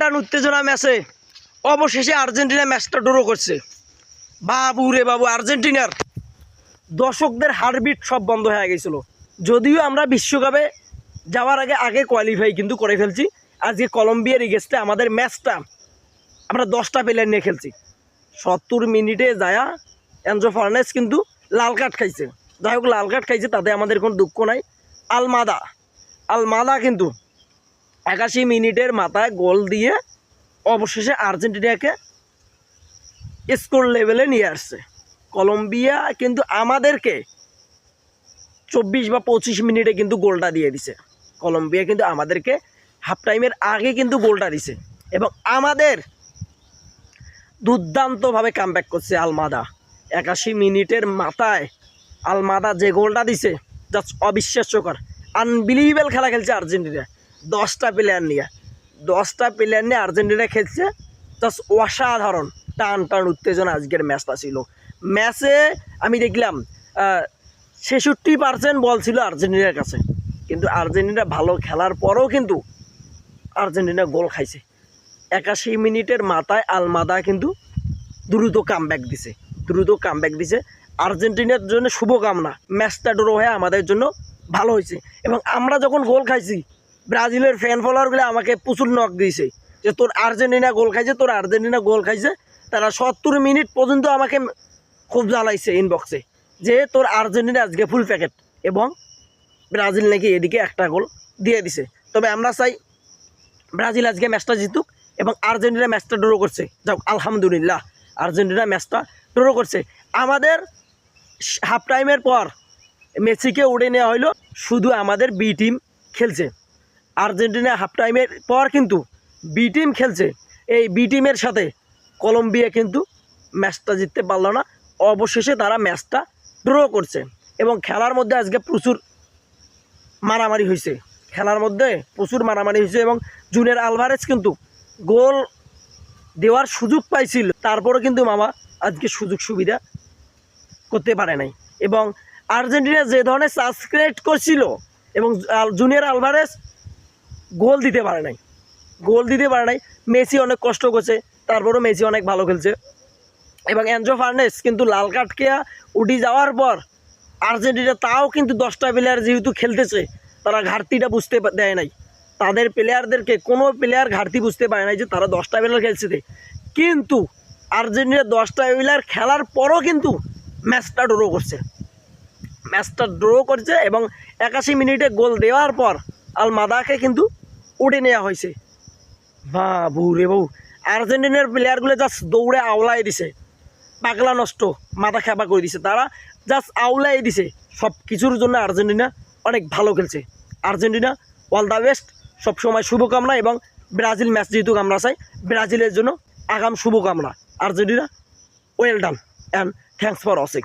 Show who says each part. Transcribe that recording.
Speaker 1: টান উত্তেজনা ম্যাচে। অবশেষে আর্জেন্টিনা ম্যাচটা ড্র করছে। বাবু রে বাবু, আর্জেন্টিনার দর্শকদের হার্টবিট সব বন্ধ হয়ে গেছিল। যদিও আমরা বিশ্বকাপে যাওয়ার আগে আগে কোয়ালিফাই কিন্তু করে ফেলছি। আজকে কলম্বিয়ার এগেস্টে আমাদের ম্যাচটা আমরা দশটা প্লেয়ার নিয়ে খেলছি। সত্তর মিনিটে যায়া এনজো ফার্নেস কিন্তু লাল কার্ড খাইছে। যাই হোক, লাল কার্ড খাইছে, তাতে আমাদের কোনো দুঃখ নাই। আলমাদা আলমাদা কিন্তু একাশি মিনিটের মাথায় গোল দিয়ে অবশেষে আর্জেন্টিনাকে স্কোর লেভেলে নিয়ে আসছে। কলম্বিয়া কিন্তু আমাদেরকে চব্বিশ বা পঁচিশ মিনিটে কিন্তু গোলটা দিয়ে দিছে। কলম্বিয়া কিন্তু আমাদেরকে হাফ টাইমের আগে কিন্তু গোলটা দিছে এবং আমাদের দুর্দান্তভাবে কামব্যাক করছে আলমাদা। একাশি মিনিটের মাথায় আলমাদা যে গোলটা দিছে জাস্ট অবিশ্বাস্যকর আনবিলিভেবল খেলা খেলছে আর্জেন্টিনা। দশটা প্লেয়ার নিয়ে। দশটা প্লেয়ার নিয়ে আর্জেন্টিনা খেলছে। জাস্ট অসাধারণ। টান টান উত্তেজনা আজকের ম্যাচটা ছিল। ম্যাচে আমি দেখলাম ছেষট্টি পার্সেন্ট বল ছিল আর্জেন্টিনার কাছে। কিন্তু আর্জেন্টিনা ভালো খেলার পরেও কিন্তু আর্জেন্টিনা গোল খাইছে। একাশি মিনিটের মাথায় আলমাদা কিন্তু দ্রুত কামব্যাক দিছে। দ্রুত কামব্যাক দিছে। আর্জেন্টিনার জন্য শুভকামনা। ম্যাচটা ড্র হয়ে আমাদের জন্য ভালো হয়েছে। এবং আমরা যখন গোল খাইছি ব্রাজিলের ফ্যান ফলোয়ারগুলো আমাকে প্রচুর নক দিয়েছে। যে তোর আর্জেন্টিনা গোল খাইছে, তোর আর্জেন্টিনা গোল খাইছে, তারা সত্তর মিনিট পর্যন্ত আমাকে খুব জ্বালাইছে ইনবক্সে যে তোর আর্জেন্টিনা আজকে ফুল প্যাকেট এবং ব্রাজিল নাকি এদিকে একটা গোল দিয়ে দিছে। তবে আমরা চাই ব্রাজিল আজকে ম্যাচটা জিতুক এবং আর্জেন্টিনা ম্যাচটা ড্র করছে। যাক, আলহামদুলিল্লাহ, আর্জেন্টিনা ম্যাচটা ড্র করছে। আমাদের হাফ টাইমের পর মেসিকে উড়ে নেওয়া হলো শুধু আমাদের বি টিম খেলছে। আর্জেন্টিনা হাফ টাইমের পর কিন্তু বি টিম খেলছে। এই বি টিমের সাথে কলম্বিয়া কিন্তু ম্যাচটা জিততে পারল না। অবশেষে তারা ম্যাচটা ড্র করছে এবং খেলার মধ্যে আজকে প্রচুর মারামারি হয়েছে। খেলার মধ্যে প্রচুর মারামারি হয়েছে এবং জুনের আলভারেজ কিন্তু গোল দেওয়ার সুযোগ পাইছিল। তারপরও কিন্তু মামা আজকে সুযোগ সুবিধা করতে পারে নাই। এবং আর্জেন্টিনা যে ধরনের সাবস্ক্রাইব করছিল এবং জুনিয়র আলভারেজ গোল দিতে পারে নাই। গোল দিতে পারে নাই। মেসি অনেক কষ্ট করছে, তারপরও মেসি অনেক ভালো খেলছে। এবং অ্যানজো ফার্নেস কিন্তু লাল কার্ড খেয়া উঠি যাওয়ার পর আর্জেন্টিনা তাও কিন্তু দশটা প্লেয়ার যেহেতু খেলতেছে, তারা ঘাটতিটা বুঝতে দেয় নাই। তাদের প্লেয়ারদেরকে কোনো প্লেয়ার ঘাটতি বুঝতে পারে নাই যে তারা দশটা প্লেয়ার খেলছে। কিন্তু আর্জেন্টিনা দশটা প্লেয়ার খেলার পরও কিন্তু ম্যাচটা ড্র করছে। ম্যাচটা ড্র করছে এবং একাশি মিনিটে গোল দেওয়ার পর আলমাদাকে কিন্তু উঠে নেওয়া হয়েছে বাবু রে বাবু আর্জেন্টিনার প্লেয়ারগুলো জাস্ট দৌড়ে আওলাই দিছে। পাগলা নষ্ট, মাথা খেপা করে দিছে। তারা জাস্ট আউলাই দিছে। সব কিছুর জন্য আর্জেন্টিনা অনেক ভালো খেলছে। আর্জেন্টিনা অল দ্য বেস্ট সবসময় শুভকামনা এবং ব্রাজিল ম্যাচ যেহেতু আমরা চাই, ব্রাজিলের জন্য আগাম শুভকামনা। Argentina well done and thanks for watching